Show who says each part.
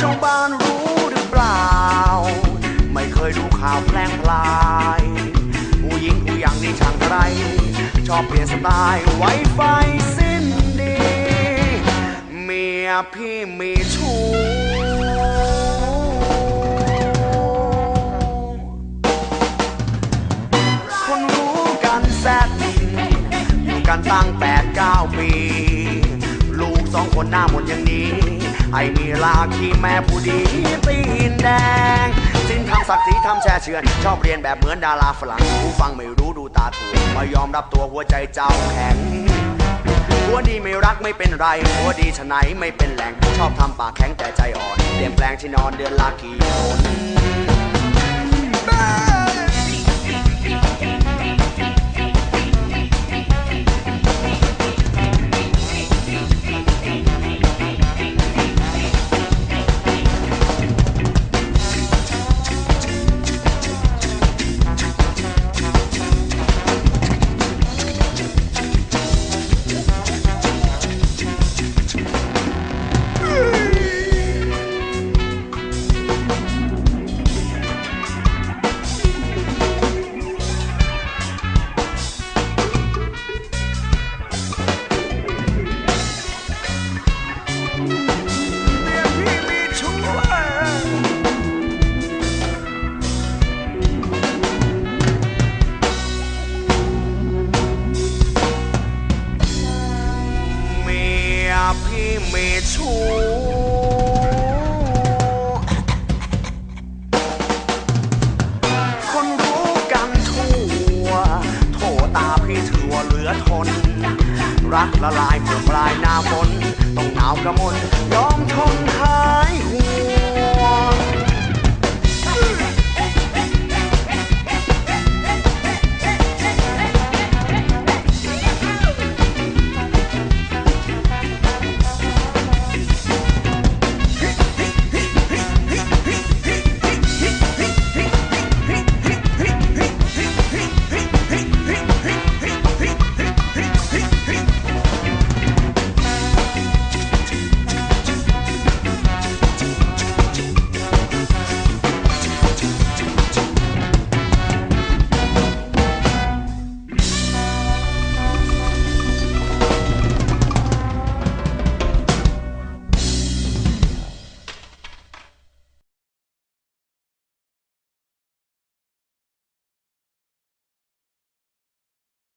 Speaker 1: ชาบ้านรู้หรือเปล่า ไม่เคยดูข่าวแพลงพลาย ผู้หญิงผู้อย่างนี้างไร ชอบเปลี่ยนสไตล์ไวไฟสิ้นดี เมียพี่มีชู้ กันตั้งแปดเก้าปี ลูกสองคนหน้าหมดอย่างนี้ ไอ้มีลาคีแม่ผู้ดีตีนแดง สิ้นทำศักดิ์ศรีทำแช่เชือน ชอบเรียนแบบเหมือนดาราฝรั่งผู้ฟังไม่รู้ดูตาถูกไมายอมรับตัวหัวใจเจ้าแข็งหัวดีไม่รักไม่เป็นไร หัวดีชะไหนไม่เป็นแหล่งชอบทำปากแข็งแต่ใจอ่อนเปลี่ยนแปลงที่นอนเดือนละกี่หน มีชู้คนรู้กันทั่ว โทตาพี่ถือว่าเหลือทน รักละลายเมื่อปลายหน้าฝนต้องหนาวกระมนยอม